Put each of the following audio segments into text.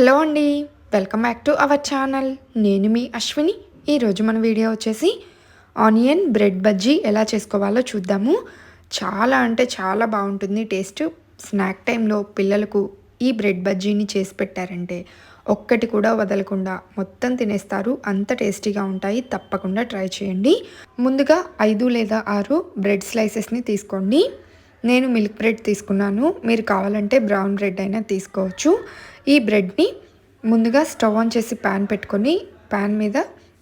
Hello అండి welcome back to our channel. నేను మీ అశ్విని. ఈరోజు మన వీడియో వచ్చేసి ఆనియన్ బ్రెడ్ బజ్జీ ఎలా చేసుకోవాలో చూద్దాము. చాలా అంటే చాలా బాగుంటుంది టేస్ట్. స్నాక్ టైంలో పిల్లలకు ఈ బ్రెడ్ బజ్జీని చేసి పెట్టారంటే ఒక్కటి కూడా వదలకుండా మొత్తం తినేస్తారు. అంత టేస్టీగా ఉంటాయి. తప్పకుండా ట్రై చేయండి. ముందుగా ఐదు లేదా ఆరు బ్రెడ్ స్లైసెస్ని తీసుకోండి. నేను మిల్క్ బ్రెడ్ తీసుకున్నాను. మీరు కావాలంటే బ్రౌన్ బ్రెడ్ అయినా తీసుకోవచ్చు. ఈ బ్రెడ్ని ముందుగా స్టవ్ ఆన్ చేసి ప్యాన్ పెట్టుకొని ప్యాన్ మీద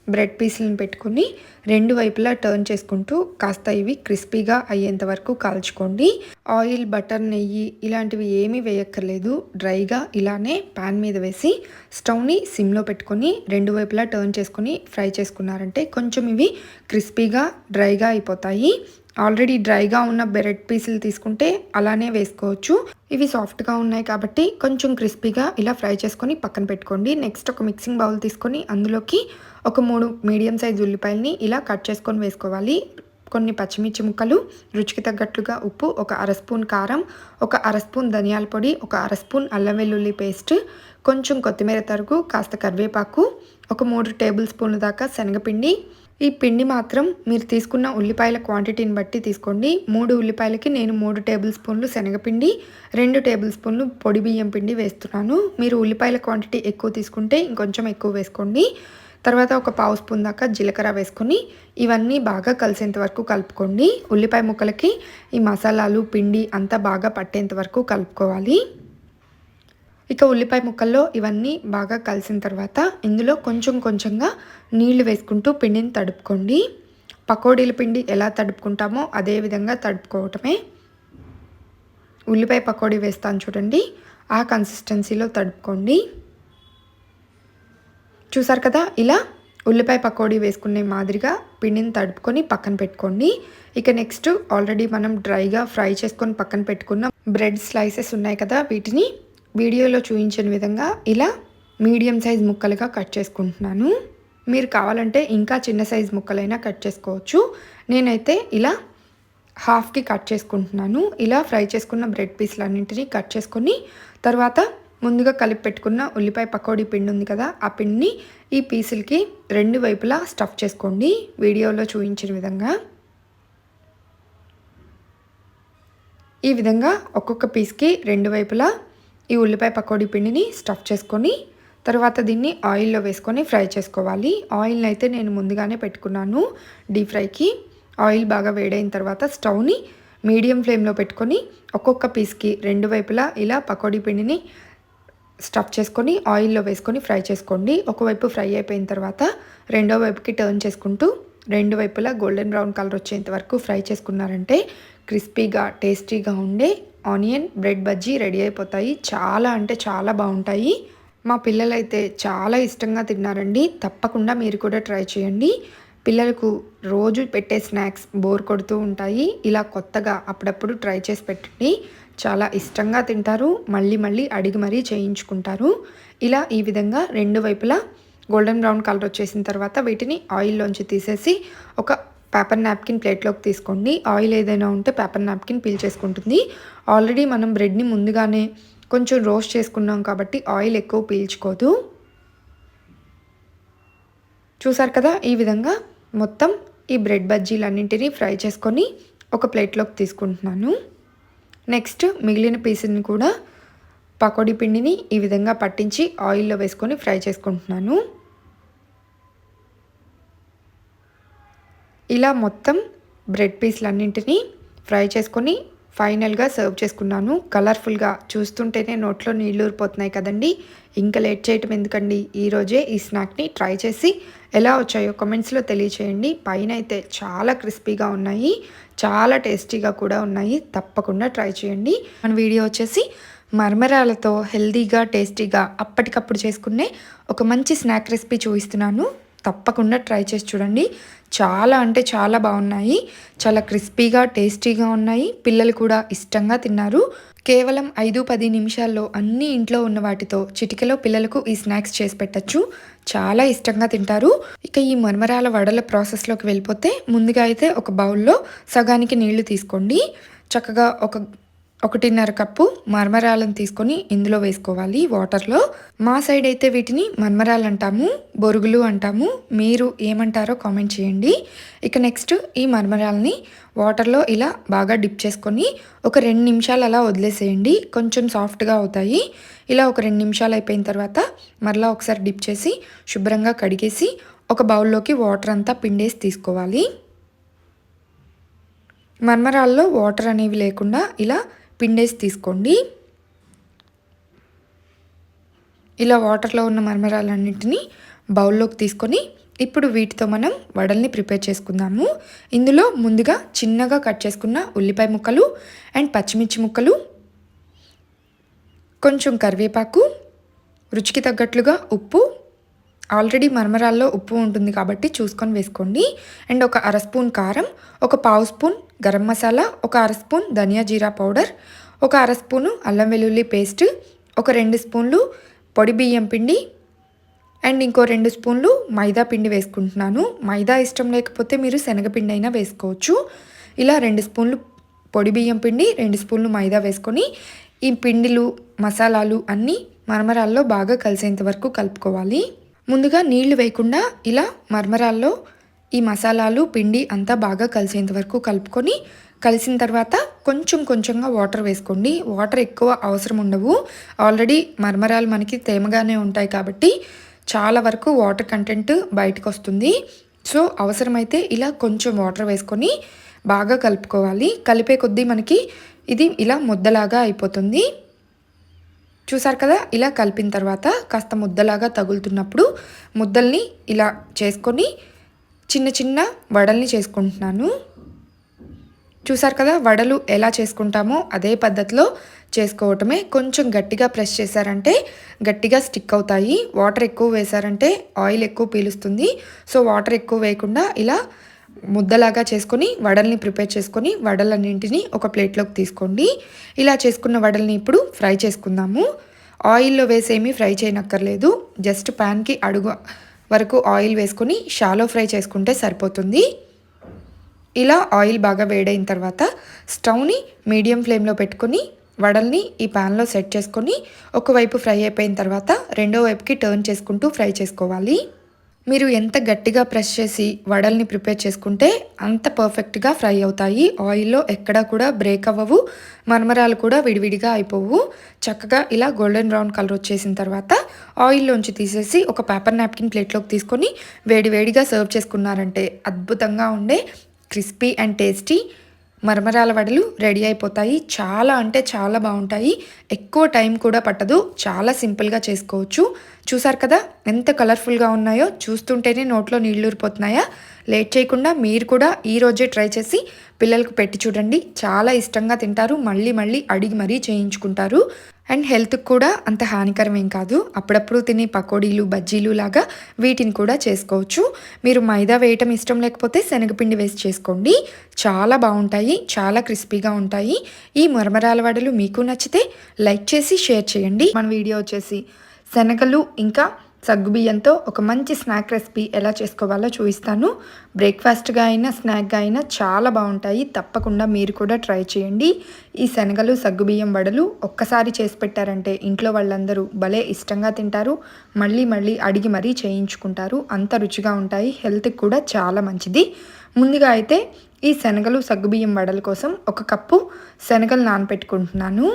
బ్రెడ్ పీసులను పెట్టుకొని రెండు వైపులా టర్న్ చేసుకుంటూ కాస్త ఇవి క్రిస్పీగా అయ్యేంత వరకు కాల్చుకోండి. ఆయిల్ బటర్ నెయ్యి ఇలాంటివి ఏమీ వేయక్కర్లేదు. డ్రైగా ఇలానే ప్యాన్ మీద వేసి స్టవ్ని సిమ్లో పెట్టుకొని రెండు వైపులా టర్న్ చేసుకొని ఫ్రై చేసుకున్నారంటే కొంచెం ఇవి క్రిస్పీగా డ్రైగా అయిపోతాయి. ఆల్రెడీ డ్రైగా ఉన్న బ్రెడ్ పీసులు తీసుకుంటే అలానే వేసుకోవచ్చు. ఇవి సాఫ్ట్గా ఉన్నాయి కాబట్టి కొంచెం క్రిస్పీగా ఇలా ఫ్రై చేసుకొని పక్కన పెట్టుకోండి. నెక్స్ట్ ఒక మిక్సింగ్ బౌల్ తీసుకొని అందులోకి ఒక మూడు మీడియం సైజ్ ఉల్లిపాయలని ఇలా కట్ చేసుకొని వేసుకోవాలి. కొన్ని పచ్చిమిర్చి ముక్కలు రుచికి తగ్గట్లుగా ఉప్పు ఒక అర స్పూన్ కారం ఒక అర స్పూన్ ధనియాల పొడి ఒక అర స్పూన్ అల్లం వెల్లుల్లి పేస్ట్ కొంచెం కొత్తిమీర తరుగు కాస్త కరివేపాకు ఒక మూడు టేబుల్ స్పూన్ల దాకా శనగపిండి ఈ పిండి మాత్రం మీరు తీసుకున్న ఉల్లిపాయల క్వాంటిటీని బట్టి తీసుకోండి. మూడు ఉల్లిపాయలకి నేను మూడు టేబుల్ స్పూన్లు శనగపిండి రెండు టేబుల్ స్పూన్లు పొడి బియ్యం పిండి వేస్తున్నాను. మీరు ఉల్లిపాయల క్వాంటిటీ ఎక్కువ తీసుకుంటే ఇంకొంచెం ఎక్కువ వేసుకోండి. తర్వాత ఒక పావు స్పూన్ దాకా జీలకర్ర వేసుకొని ఇవన్నీ బాగా కలిసేంత వరకు కలుపుకోండి. ఉల్లిపాయ ముక్కలకి ఈ మసాలాలు పిండి అంతా బాగా పట్టేంత వరకు కలుపుకోవాలి. ఇక ఉల్లిపాయ ముక్కల్లో ఇవన్నీ బాగా కలిసిన తర్వాత ఇందులో కొంచెం కొంచెంగా నీళ్ళు వేసుకుంటూ పిండిని తడుపుకోండి. పకోడీల పిండి ఎలా తడుపుకుంటామో అదే విధంగా తడుపుకోవటమే. ఉల్లిపాయ పకోడీ వేస్తాను చూడండి. ఆ కన్సిస్టెన్సీలో తడుపుకోండి. చూసారు కదా? ఇలా ఉల్లిపాయ పకోడీ వేసుకునే మాదిరిగా పిండిని తడుపుకొని పక్కన పెట్టుకోండి. ఇక నెక్స్ట్ ఆల్రెడీ మనం డ్రైగా ఫ్రై చేసుకొని పక్కన పెట్టుకున్న బ్రెడ్ స్లైసెస్ ఉన్నాయి కదా వీటిని వీడియోలో చూపించిన విధంగా ఇలా మీడియం సైజ్ ముక్కలుగా కట్ చేసుకుంటున్నాను. మీరు కావాలంటే ఇంకా చిన్న సైజ్ ముక్కలైనా కట్ చేసుకోవచ్చు. నేనైతే ఇలా హాఫ్కి కట్ చేసుకుంటున్నాను. ఇలా ఫ్రై చేసుకున్న బ్రెడ్ పీస్లన్నింటినీ కట్ చేసుకొని తర్వాత ముందుగా కలిపి పెట్టుకున్న ఉల్లిపాయ పకోడీ పిండి ఉంది కదా ఆ పిండిని ఈ పీసులకి రెండు వైపులా స్టఫ్ చేసుకోండి. వీడియోలో చూపించిన విధంగా ఈ విధంగా ఒక్కొక్క పీస్కి రెండు వైపులా ఈ ఉల్లిపాయ పకోడీ పిండిని స్టఫ్ చేసుకొని తర్వాత దీన్ని ఆయిల్లో వేసుకొని ఫ్రై చేసుకోవాలి. ఆయిల్ని అయితే నేను ముందుగానే పెట్టుకున్నాను డీప్ ఫ్రైకి. ఆయిల్ బాగా వేడైన తర్వాత స్టవ్ని మీడియం ఫ్లేమ్లో పెట్టుకొని ఒక్కొక్క పీస్కి రెండు వైపులా ఇలా పకోడీ పిండిని స్టఫ్ చేసుకొని ఆయిల్లో వేసుకొని ఫ్రై చేసుకోండి. ఒకవైపు ఫ్రై అయిపోయిన తర్వాత రెండో వైపుకి టర్న్ చేసుకుంటూ రెండు వైపులా గోల్డెన్ బ్రౌన్ కలర్ వచ్చేంత వరకు ఫ్రై చేసుకున్నారంటే క్రిస్పీగా టేస్టీగా ఉండే ఆనియన్ బ్రెడ్ బజ్జీ రెడీ అయిపోతాయి. చాలా అంటే చాలా బాగుంటాయి. మా పిల్లలైతే చాలా ఇష్టంగా తిన్నారండి. తప్పకుండా మీరు కూడా ట్రై చేయండి. పిల్లలకు రోజు పెట్టే స్నాక్స్ బోర్ కొడుతూ ఉంటాయి. ఇలా కొత్తగా అప్పుడప్పుడు ట్రై చేసి పెట్టండి. చాలా ఇష్టంగా తింటారు. మళ్ళీ మళ్ళీ అడిగి మరీ చేయించుకుంటారు. ఇలా ఈ విధంగా రెండు వైపులా గోల్డెన్ బ్రౌన్ కలర్ వచ్చేసిన తర్వాత వీటిని ఆయిల్లోంచి తీసేసి ఒక పేపర్ నాప్కిన్ ప్లేట్లోకి తీసుకోండి. ఆయిల్ ఏదైనా ఉంటే పేపర్ నాప్కిన్ పీల్ చేసుకుంటుంది. ఆల్రెడీ మనం బ్రెడ్ని ముందుగానే కొంచెం రోస్ట్ చేసుకున్నాం కాబట్టి ఆయిల్ ఎక్కువ పీల్చుకోదు. చూసారు కదా? ఈ విధంగా మొత్తం ఈ బ్రెడ్ బజ్జీలన్నింటినీ ఫ్రై చేసుకొని ఒక ప్లేట్లోకి తీసుకుంటున్నాను. నెక్స్ట్ మిగిలిన పీసుని కూడా పకోడీ పిండిని ఈ విధంగా పట్టించి ఆయిల్లో వేసుకొని ఫ్రై చేసుకుంటున్నాను. ఇలా మొత్తం బ్రెడ్ పీస్లన్నింటినీ ఫ్రై చేసుకొని ఫైనల్గా సర్వ్ చేసుకున్నాను. కలర్ఫుల్గా చూస్తుంటేనే నోట్లో నీళ్ళు ఊరిపోతున్నాయి కదండి. ఇంకా లేట్ చేయటం ఎందుకండి? ఈరోజే ఈ స్నాక్ని ట్రై చేసి ఎలా వచ్చాయో కమెంట్స్లో తెలియచేయండి. పైన అయితే చాలా క్రిస్పీగా ఉన్నాయి. చాలా టేస్టీగా కూడా ఉన్నాయి. తప్పకుండా ట్రై చేయండి. మన వీడియో వచ్చేసి మర్మరాలతో హెల్దీగా టేస్టీగా అప్పటికప్పుడు చేసుకునే ఒక మంచి స్నాక్ రెసిపీ చూపిస్తున్నాను. తప్పకుండా ట్రై చేసి చూడండి. చాలా అంటే చాలా బాగున్నాయి. చాలా క్రిస్పీగా టేస్టీగా ఉన్నాయి. పిల్లలు కూడా ఇష్టంగా తిన్నారు. కేవలం ఐదు పది నిమిషాల్లో అన్ని ఇంట్లో ఉన్న వాటితో చిటికలో పిల్లలకు ఈ స్నాక్స్ చేసి పెట్టచ్చు. చాలా ఇష్టంగా తింటారు. ఇక ఈ మరమరాల వడల ప్రాసెస్లోకి వెళ్ళిపోతే ముందుగా అయితే ఒక బౌల్లో సగానికి నీళ్ళు తీసుకోండి. చక్కగా ఒక ఒకటిన్నర కప్పు మర్మరాలను తీసుకొని ఇందులో వేసుకోవాలి వాటర్లో. మా సైడ్ అయితే వీటిని మర్మరాలు అంటాము బొరుగులు అంటాము. మీరు ఏమంటారో కామెంట్ చేయండి. ఇక నెక్స్ట్ ఈ మర్మరాలని వాటర్లో ఇలా బాగా డిప్ చేసుకొని ఒక రెండు నిమిషాలు అలా వదిలేసేయండి. కొంచెం సాఫ్ట్గా అవుతాయి. ఇలా ఒక రెండు నిమిషాలు అయిపోయిన తర్వాత మరలా ఒకసారి డిప్ చేసి శుభ్రంగా కడిగేసి ఒక బౌల్లోకి వాటర్ అంతా పిండేసి తీసుకోవాలి. మర్మరాల్లో వాటర్ అనేవి లేకుండా ఇలా పిండేసి తీసుకోండి. ఇలా వాటర్లో ఉన్న మరమరాలన్నింటినీ బౌల్లోకి తీసుకొని ఇప్పుడు వీటితో మనం వడల్ని ప్రిపేర్ చేసుకుందాము. ఇందులో ముందుగా చిన్నగా కట్ చేసుకున్న ఉల్లిపాయ ముక్కలు అండ్ పచ్చిమిర్చి ముక్కలు కొంచెం కరివేపాకు రుచికి తగ్గట్లుగా ఉప్పు. ఆల్రెడీ మరమరాల్లో ఉప్పు ఉంటుంది కాబట్టి చూసుకొని వేసుకోండి. అండ్ ఒక అర స్పూన్ కారం ఒక పావు స్పూన్ గరం మసాలా ఒక అర స్పూన్ ధనియా జీరా పౌడర్ ఒక అర స్పూను అల్లం వెల్లుల్లి పేస్ట్ ఒక రెండు స్పూన్లు పొడి బియ్యం పిండి అండ్ ఇంకో రెండు స్పూన్లు మైదా పిండి వేసుకుంటున్నాను. మైదా ఇష్టం లేకపోతే మీరు శనగపిండి అయినా వేసుకోవచ్చు. ఇలా రెండు స్పూన్లు పొడి బియ్యం పిండి రెండు స్పూన్లు మైదా వేసుకొని ఈ పిండిలు మసాలాలు అన్నీ మరమరాల్లో బాగా కలిసేంత వరకు కలుపుకోవాలి. ముందుగా నీళ్ళు వేయకుండా ఇలా మర్మరాల్లో ఈ మసాలాలు పిండి అంతా బాగా కలిసేంత వరకు కలుపుకొని కలిసిన తర్వాత కొంచెం కొంచెంగా వాటర్ వేసుకోండి. వాటర్ ఎక్కువ అవసరం ఉండవు. ఆల్రెడీ మర్మరాలు మనకి తేమగానే ఉంటాయి కాబట్టి చాలా వరకు వాటర్ కంటెంట్ బయటకు వస్తుంది సో అవసరమైతే ఇలా కొంచెం వాటర్ వేసుకొని బాగా కలుపుకోవాలి. కలిపే కొద్దీ మనకి ఇది ఇలా ముద్దలాగా అయిపోతుంది. చూసారు కదా? ఇలా కలిపిన తర్వాత కాస్త ముద్దలాగా తగులుతున్నప్పుడు ముద్దల్ని ఇలా చేసుకొని చిన్న చిన్న వడల్ని చేసుకుంటున్నాను. చూసారు కదా వడలు ఎలా చేసుకుంటామో అదే పద్ధతిలో చేసుకోవటమే. కొంచెం గట్టిగా ప్రెస్ చేశారంటే గట్టిగా స్టిక్ అవుతాయి. వాటర్ ఎక్కువ వేశారంటే ఆయిల్ ఎక్కువ పీలుస్తుంది. సో వాటర్ ఎక్కువ వేయకుండా ఇలా ముద్దలాగా చేసుకొని వడల్ని ప్రిపేర్ చేసుకొని వడలన్నింటినీ ఒక ప్లేట్లోకి తీసుకోండి. ఇలా చేసుకున్న వడల్ని ఇప్పుడు ఫ్రై చేసుకుందాము. ఆయిల్లో వేసేమి ఫ్రై చేయనక్కర్లేదు. జస్ట్ ప్యాన్కి అడుగు వరకు ఆయిల్ వేసుకొని షాలో ఫ్రై చేసుకుంటే సరిపోతుంది. ఇలా ఆయిల్ బాగా వేడైన తర్వాత స్టవ్ని మీడియం ఫ్లేమ్లో పెట్టుకొని వడల్ని ఈ ప్యాన్లో సెట్ చేసుకొని ఒకవైపు ఫ్రై అయిపోయిన తర్వాత రెండో వైపుకి టర్న్ చేసుకుంటూ ఫ్రై చేసుకోవాలి. మీరు ఎంత గట్టిగా ప్రెస్ చేసి వడల్ని ప్రిపేర్ చేసుకుంటే అంత పర్ఫెక్ట్గా ఫ్రై అవుతాయి. ఆయిల్లో ఎక్కడా కూడా బ్రేక్ అవ్వవు. మరమరాలు కూడా విడివిడిగా అయిపోవు. చక్కగా ఇలా గోల్డెన్ బ్రౌన్ కలర్ వచ్చేసిన తర్వాత ఆయిల్లోంచి తీసేసి ఒక పేపర్ నాప్కిన్ ప్లేట్లోకి తీసుకొని వేడివేడిగా సర్వ్ చేసుకున్నారంటే అద్భుతంగా ఉండే క్రిస్పీ అండ్ టేస్టీ మరమరాల వడలు రెడీ అయిపోతాయి. చాలా అంటే చాలా బాగుంటాయి. ఎక్కువ టైం కూడా పట్టదు. చాలా సింపుల్గా చేసుకోవచ్చు. చూసారు కదా? ఎంత కలర్ఫుల్గా ఉన్నాయో. చూస్తుంటేనే నోట్లో నీళ్ళు ఊరిపోతున్నాయా? లేట్ చేయకుండా మీరు కూడా ఈరోజే ట్రై చేసి పిల్లలకు పెట్టి చూడండి. చాలా ఇష్టంగా తింటారు. మళ్ళీ మళ్ళీ అడిగి మరీ చేయించుకుంటారు. అండ్ హెల్త్కి కూడా అంత హానికరమేం కాదు. అప్పుడప్పుడు తినే పకోడీలు బజ్జీలు లాగా వీటిని కూడా చేసుకోవచ్చు. మీరు మైదా వేయటం ఇష్టం లేకపోతే శనగపిండి వేసి చేసుకోండి. చాలా బాగుంటాయి చాలా క్రిస్పీగా ఉంటాయి. ఈ మరమరాల వడలు మీకు నచ్చితే లైక్ చేసి షేర్ చేయండి. మన వీడియో వచ్చేసి శనగలు ఇంకా సగ్గుబియ్యంతో ఒక మంచి స్నాక్ రెసిపీ ఎలా చేసుకోవాలో చూపిస్తాను. బ్రేక్ఫాస్ట్గా అయినా స్నాక్గా అయినా చాలా బాగుంటాయి. తప్పకుండా మీరు కూడా ట్రై చేయండి. ఈ శనగలు సగ్గుబియ్యం వడలు ఒక్కసారి చేసి పెట్టారంటే ఇంట్లో వాళ్ళందరూ భలే ఇష్టంగా తింటారు. మళ్ళీ మళ్ళీ అడిగి మరీ చేయించుకుంటారు. అంత రుచిగా ఉంటాయి. హెల్త్కి కూడా చాలా మంచిది. ముందుగా అయితే ఈ శనగలు సగ్గుబియ్యం వడల కోసం ఒక కప్పు శనగలు నానపెట్టుకుంటున్నాను.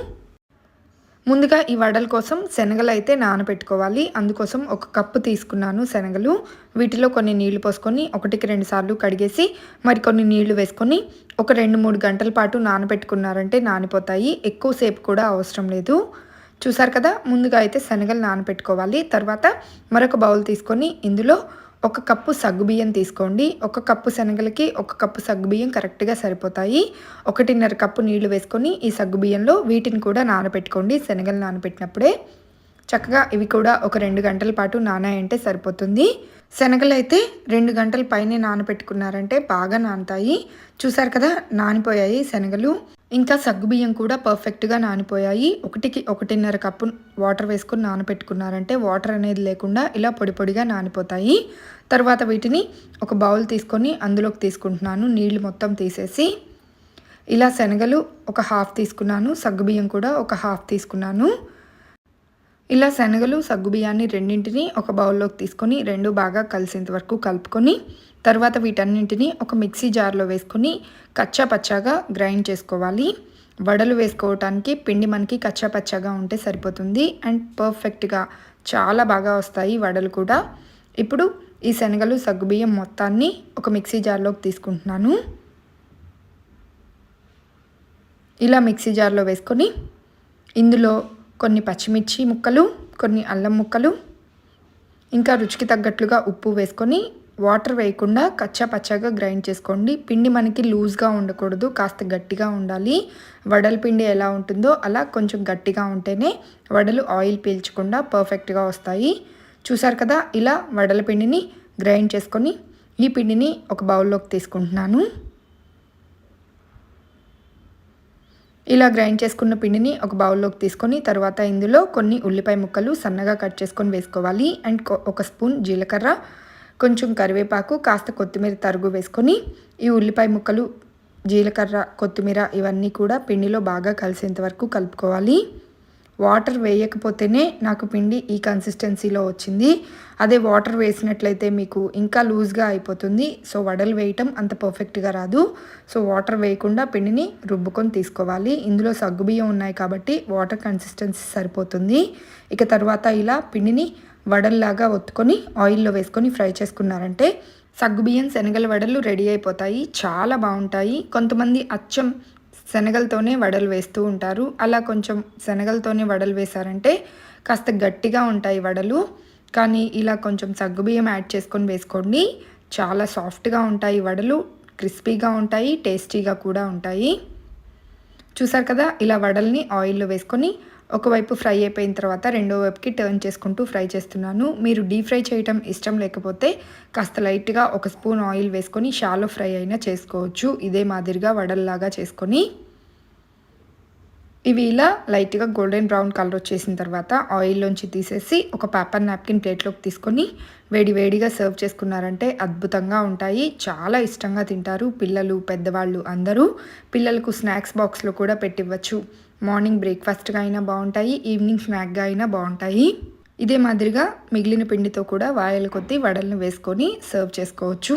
ముందుగా ఈ వడల కోసం శనగలు అయితే నానబెట్టుకోవాలి. అందుకోసం ఒక కప్పు తీసుకున్నాను శనగలు. వీటిలో కొన్ని నీళ్ళు పోసుకొని ఒకటికి రెండు సార్లు కడిగేసి మరికొన్ని నీళ్ళు వేసుకొని ఒక రెండు మూడు గంటల పాటు నానబెట్టుకున్నారంటే నానిపోతాయి. ఎక్కువసేపు కూడా అవసరం లేదు. చూసారు కదా? ముందుగా అయితే శనగలు నానబెట్టుకోవాలి. తర్వాత మరొక బౌల్ తీసుకొని ఇందులో ఒక కప్పు సగ్గుబియ్యం తీసుకోండి. ఒక కప్పు శనగలకి ఒక కప్పు సగ్గుబియ్యం కరెక్ట్గా సరిపోతాయి. ఒకటిన్నర కప్పు నీళ్ళు వేసుకొని ఈ సగ్గుబియ్యంలో వీటిని కూడా నానబెట్టుకోండి. శనగలు నానబెట్టినప్పుడే చక్కగా ఇవి కూడా ఒక రెండు గంటల పాటు నానాయంటే సరిపోతుంది. శనగలు అయితే రెండు గంటల పైనే నానబెట్టుకున్నారంటే బాగా నానతాయి. చూసారు కదా నానిపోయాయి శనగలు. ఇంకా సగ్గుబియ్యం కూడా పర్ఫెక్ట్గా నానిపోయాయి. ఒకటికి ఒకటిన్నర కప్పు వాటర్ వేసుకొని నానబెట్టుకున్నారంటే వాటర్ అనేది లేకుండా ఇలా పొడి పొడిగా నానిపోతాయి. తర్వాత వీటిని ఒక బౌల్ తీసుకొని అందులోకి తీసుకుంటున్నాను. నీళ్ళు మొత్తం తీసేసి ఇలా శనగలు ఒక హాఫ్ తీసుకున్నాను. సగ్గుబియ్యం కూడా ఒక హాఫ్ తీసుకున్నాను. ఇలా శనగలు సగ్గుబియ్యాన్ని రెండింటిని ఒక బౌల్లోకి తీసుకొని రెండు బాగా కలిసేంత వరకు కలుపుకొని తర్వాత వీటన్నింటిని ఒక మిక్సీ జార్లో వేసుకొని కచ్చా పచ్చాగా గ్రైండ్ చేసుకోవాలి. వడలు వేసుకోవటానికి పిండి మనకి కచ్చా పచ్చాగా ఉంటే సరిపోతుంది. అండ్ పర్ఫెక్ట్గా చాలా బాగా వస్తాయి వడలు కూడా. ఇప్పుడు ఈ శనగలు సగ్గుబియ్యం మొత్తాన్ని ఒక మిక్సీ జార్లోకి తీసుకుంటున్నాను. ఇలా మిక్సీ జార్లో వేసుకొని ఇందులో కొన్ని పచ్చిమిర్చి ముక్కలు కొన్ని అల్లం ముక్కలు ఇంకా రుచికి తగ్గట్లుగా ఉప్పు వేసుకొని వాటర్ వేయకుండా కచ్చా పచ్చగా గ్రైండ్ చేసుకోండి. పిండి మనకి లూజ్గా ఉండకూడదు కాస్త గట్టిగా ఉండాలి. వడల పిండి ఎలా ఉంటుందో అలా కొంచెం గట్టిగా ఉంటేనే వడలు ఆయిల్ పీల్చకుండా పర్ఫెక్ట్గా వస్తాయి. చూసారు కదా ఇలా వడల పిండిని గ్రైండ్ చేసుకొని ఈ పిండిని ఒక బౌల్లోకి తీసుకుంటున్నాను. ఇలా గ్రైండ్ చేసుకున్న పిండిని ఒక బౌల్లోకి తీసుకొని తర్వాత ఇందులో కొన్ని ఉల్లిపాయ ముక్కలు సన్నగా కట్ చేసుకొని వేసుకోవాలి. అండ్ ఒక స్పూన్ జీలకర్ర కొంచెం కరివేపాకు కాస్త కొత్తిమీర తరుగు వేసుకొని ఈ ఉల్లిపాయ ముక్కలు జీలకర్ర కొత్తిమీర ఇవన్నీ కూడా పిండిలో బాగా కలిసేంత వరకు కలుపుకోవాలి. వాటర్ వేయకపోతేనే నాకు పిండి ఈ కన్సిస్టెన్సీలో వచ్చింది. అదే వాటర్ వేసినట్లయితే మీకు ఇంకా లూజ్గా అయిపోతుంది. సో వడలు వేయటం అంత పర్ఫెక్ట్గా రాదు. సో వాటర్ వేయకుండా పిండిని రుబ్బుకొని తీసుకోవాలి. ఇందులో సగ్గుబియ్యం ఉన్నాయి కాబట్టి వాటర్ కన్సిస్టెన్సీ సరిపోతుంది. ఇక తర్వాత ఇలా పిండిని వడల్లాగా ఒత్తుకొని ఆయిల్లో వేసుకొని ఫ్రై చేసుకున్నారంటే సగ్గుబియ్యం శనగల వడలు రెడీ అయిపోతాయి. చాలా బాగుంటాయి. కొంతమంది అచ్చం శనగలతోనే వడలు వేస్తూ ఉంటారు. అలా కొంచెం శనగలతోనే వడలు వేశారంటే కాస్త గట్టిగా ఉంటాయి వడలు. కానీ ఇలా కొంచెం సగ్గుబియ్యం యాడ్ చేసుకొని వేసుకోండి. చాలా సాఫ్ట్గా ఉంటాయి వడలు. క్రిస్పీగా ఉంటాయి టేస్టీగా కూడా ఉంటాయి. చూసారు కదా ఇలా వడల్ని ఆయిల్లో వేసుకొని ఒకవైపు ఫ్రై అయిపోయిన తర్వాత రెండో వైపుకి టర్న్ చేసుకుంటూ ఫ్రై చేస్తున్నాను. మీరు డీప్ ఫ్రై చేయటం ఇష్టం లేకపోతే కాస్త లైట్గా ఒక స్పూన్ ఆయిల్ వేసుకొని షాలో ఫ్రై అయినా చేసుకోవచ్చు. ఇదే మాదిరిగా వడల్లాగా చేసుకొని ఇవి ఇలా లైట్గా గోల్డెన్ బ్రౌన్ కలర్ వచ్చేసిన తర్వాత ఆయిల్లోంచి తీసేసి ఒక పేపర్ నాప్కిన్ ప్లేట్లోకి తీసుకొని వేడి వేడిగా సర్వ్ చేసుకున్నారంటే అద్భుతంగా ఉంటాయి. చాలా ఇష్టంగా తింటారు పిల్లలు పెద్దవాళ్ళు అందరూ. పిల్లలకు స్నాక్స్ బాక్స్లో కూడా పెట్టివ్వచ్చు. మార్నింగ్ బ్రేక్ఫాస్ట్గా అయినా బాగుంటాయి ఈవినింగ్ స్నాక్గా అయినా బాగుంటాయి. ఇదే మాదిరిగా మిగిలిన పిండితో కూడా వాయల కొద్దీ వడలను వేసుకొని సర్వ్ చేసుకోవచ్చు.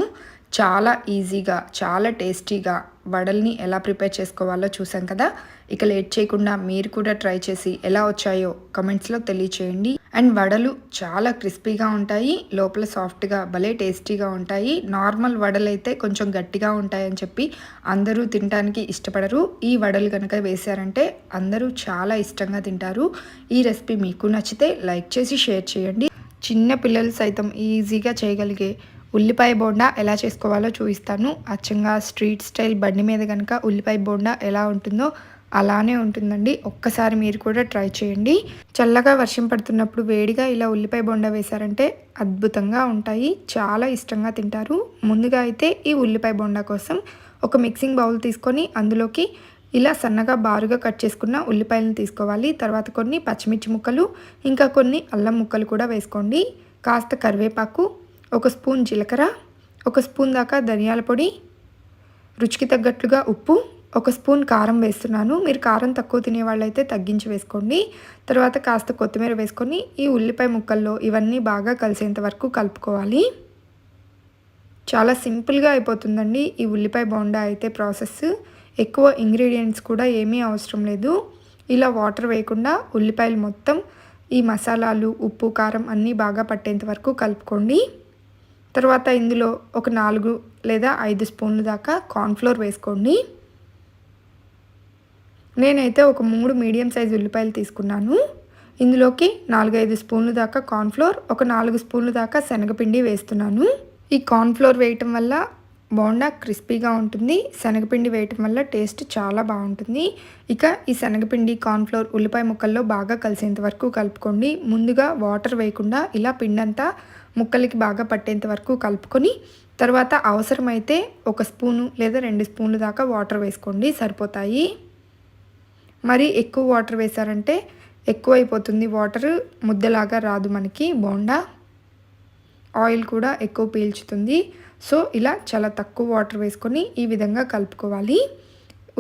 చాలా ఈజీగా చాలా టేస్టీగా వడల్ని ఎలా ప్రిపేర్ చేసుకోవాలో చూసాం కదా? ఇక లేట్ చేయకుండా మీరు కూడా ట్రై చేసి ఎలా వచ్చాయో కమెంట్స్లో తెలియచేయండి. అండ్ వడలు చాలా క్రిస్పీగా ఉంటాయి లోపల సాఫ్ట్గా భలే టేస్టీగా ఉంటాయి. నార్మల్ వడలు అయితే కొంచెం గట్టిగా ఉంటాయని చెప్పి అందరూ తినడానికి ఇష్టపడరు. ఈ వడలు కనుక వేశారంటే అందరూ చాలా ఇష్టంగా తింటారు. ఈ రెసిపీ మీకు నచ్చితే లైక్ చేసి షేర్ చేయండి. చిన్న పిల్లలు సైతం ఈజీగా చేయగలిగే ఉల్లిపాయ బోండా ఎలా చేసుకోవాలో చూపిస్తాను. అచ్చంగా స్ట్రీట్ స్టైల్ బండి మీద కనుక ఉల్లిపాయ బోండా ఎలా ఉంటుందో అలానే ఉంటుందండి. ఒక్కసారి మీరు కూడా ట్రై చేయండి. చల్లగా వర్షం పడుతున్నప్పుడు వేడిగా ఇలా ఉల్లిపాయ బొండ వేశారంటే అద్భుతంగా ఉంటాయి. చాలా ఇష్టంగా తింటారు. ముందుగా అయితే ఈ ఉల్లిపాయ బొండ కోసం ఒక మిక్సింగ్ బౌల్ తీసుకొని అందులోకి ఇలా సన్నగా బారుగా కట్ చేసుకున్న ఉల్లిపాయలను తీసుకోవాలి. తర్వాత కొన్ని పచ్చిమిర్చి ముక్కలు ఇంకా కొన్ని అల్లం ముక్కలు కూడా వేసుకోండి. కాస్త కరివేపాకు ఒక స్పూన్ జీలకర్ర ఒక స్పూన్ దాకా ధనియాల పొడి రుచికి తగ్గట్లుగా ఉప్పు ఒక స్పూన్ కారం వేస్తున్నాను. మీరు కారం తక్కువ తినేవాళ్ళైతే తగ్గించి వేసుకోండి. తర్వాత కాస్త కొత్తిమీర వేసుకొని ఈ ఉల్లిపాయ ముక్కల్లో ఇవన్నీ బాగా కలిసేంత వరకు కలుపుకోవాలి. చాలా సింపుల్గా అయిపోతుందండి ఈ ఉల్లిపాయ బోండా అయితే ప్రాసెస్. ఎక్కువ ఇంగ్రీడియంట్స్ కూడా ఏమీ అవసరం లేదు. ఇలా వాటర్ వేయకుండా ఉల్లిపాయలు మొత్తం ఈ మసాలాలు ఉప్పు కారం అన్నీ బాగా పట్టేంత వరకు కలుపుకోండి. తర్వాత ఇందులో ఒక నాలుగు లేదా ఐదు స్పూన్లు దాకా కార్న్ఫ్లోర్ వేసుకోండి. నేనైతే ఒక మూడు మీడియం సైజు ఉల్లిపాయలు తీసుకున్నాను. ఇందులోకి నాలుగైదు స్పూన్లు దాకా కార్న్ఫ్లోర్ ఒక నాలుగు స్పూన్లు దాకా శనగపిండి వేస్తున్నాను. ఈ కార్న్ఫ్లోర్ వేయటం వల్ల బోండా క్రిస్పీగా ఉంటుంది. శనగపిండి వేయటం వల్ల టేస్ట్ చాలా బాగుంటుంది. ఇక ఈ శనగపిండి కార్న్ఫ్లోర్ ఉల్లిపాయ ముక్కల్లో బాగా కలిసేంత వరకు కలుపుకోండి. ముందుగా వాటర్ వేయకుండా ఇలా పిండంతా ముక్కలకి బాగా పట్టేంత వరకు కలుపుకొని తర్వాత అవసరమైతే ఒక స్పూను లేదా రెండు స్పూన్లు దాకా వాటర్ వేసుకోండి. సరిపోతాయి. మరి ఎక్కువ వాటర్ వేశారంటే ఎక్కువ అయిపోతుంది వాటర్. ముద్దలాగా రాదు మనకి బోండా. ఆయిల్ కూడా ఎక్కువ పీల్చుతుంది. సో ఇలా చాలా తక్కువ వాటర్ వేసుకొని ఈ విధంగా కలుపుకోవాలి.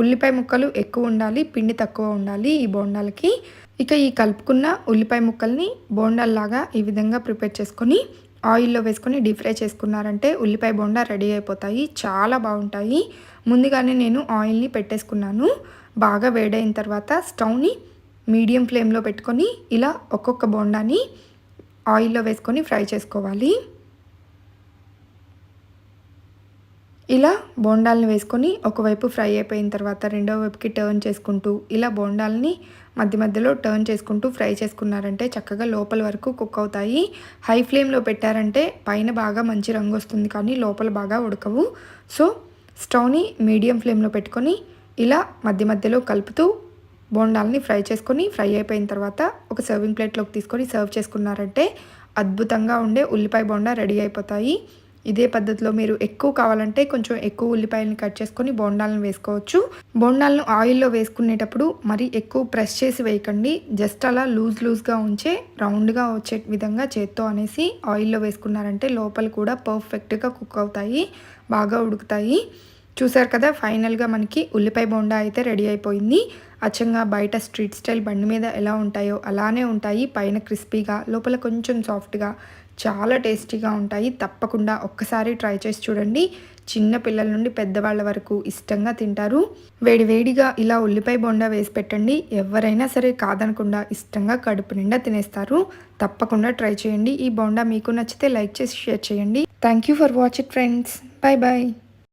ఉల్లిపాయ ముక్కలు ఎక్కువ ఉండాలి పిండి తక్కువ ఉండాలి ఈ బోండాలకి. ఇక ఈ కలుపుకున్న ఉల్లిపాయ ముక్కల్ని బోండాల్లాగా ఈ విధంగా ప్రిపేర్ చేసుకొని ఆయిల్లో వేసుకొని డీప్ ఫ్రై చేసుకున్నారంటే ఉల్లిపాయ బోండా రెడీ అయిపోతాయి చాలా బాగుంటాయి. ముందుగానే నేను ఆయిల్ని పెట్టేసుకున్నాను. బాగా వేడైన తర్వాత స్టవ్ని మీడియం ఫ్లేమ్లో పెట్టుకొని ఇలా ఒక్కొక్క బోండాని ఆయిల్లో వేసుకొని ఫ్రై చేసుకోవాలి. ఇలా బోండాలను వేసుకొని ఒకవైపు ఫ్రై అయిపోయిన తర్వాత రెండో వైపుకి టర్న్ చేసుకుంటూ ఇలా బోండాలని మధ్య మధ్యలో టర్న్ చేసుకుంటూ ఫ్రై చేసుకున్నారంటే చక్కగా లోపల వరకు కుక్ అవుతాయి. హై ఫ్లేమ్లో పెట్టారంటే పైన బాగా మంచి రంగు వస్తుంది కానీ లోపల బాగా ఉడకవు. సో స్టవ్ని మీడియం ఫ్లేమ్లో పెట్టుకొని ఇలా మధ్య మధ్యలో కలుపుతూ బోండాలని ఫ్రై చేసుకొని ఫ్రై అయిపోయిన తర్వాత ఒక సర్వింగ్ ప్లేట్లోకి తీసుకొని సర్వ్ చేసుకున్నారంటే అద్భుతంగా ఉండే ఉల్లిపాయ బోండా రెడీ అయిపోతాయి. ఇదే పద్ధతిలో మీరు ఎక్కువ కావాలంటే కొంచెం ఎక్కువ ఉల్లిపాయలను కట్ చేసుకొని బోండాలను వేసుకోవచ్చు. బోండాలను ఆయిల్లో వేసుకునేటప్పుడు మరి ఎక్కువ ప్రెస్ చేసి వేయకండి. జస్ట్ అలా లూజ్ లూజ్గా ఉంచే రౌండ్గా వచ్చే విధంగా చేత్తో అనేసి ఆయిల్లో వేసుకున్నారంటే లోపల కూడా పర్ఫెక్ట్గా కుక్ అవుతాయి బాగా ఉడుకుతాయి. చూసారు కదా ఫైనల్గా మనకి ఉల్లిపాయ బోండా అయితే రెడీ అయిపోయింది. అచ్చంగా బయట స్ట్రీట్ స్టైల్ బండి మీద ఎలా ఉంటాయో అలానే ఉంటాయి. పైన క్రిస్పీగా లోపల కొంచెం సాఫ్ట్గా చాలా టేస్టీగా ఉంటాయి. తప్పకుండా ఒక్కసారి ట్రై చేసి చూడండి. చిన్న పిల్లల నుండి పెద్దవాళ్ళ వరకు ఇష్టంగా తింటారు. వేడివేడిగా ఇలా ఉల్లిపాయ బొండా వేసి పెట్టండి. ఎవరైనా సరే కాదనకుండా ఇష్టంగా కడుపు నిండా తినేస్తారు. తప్పకుండా ట్రై చేయండి. ఈ బొండా మీకు నచ్చితే లైక్ చేసి షేర్ చేయండి. Thank you for watch it friends bye bye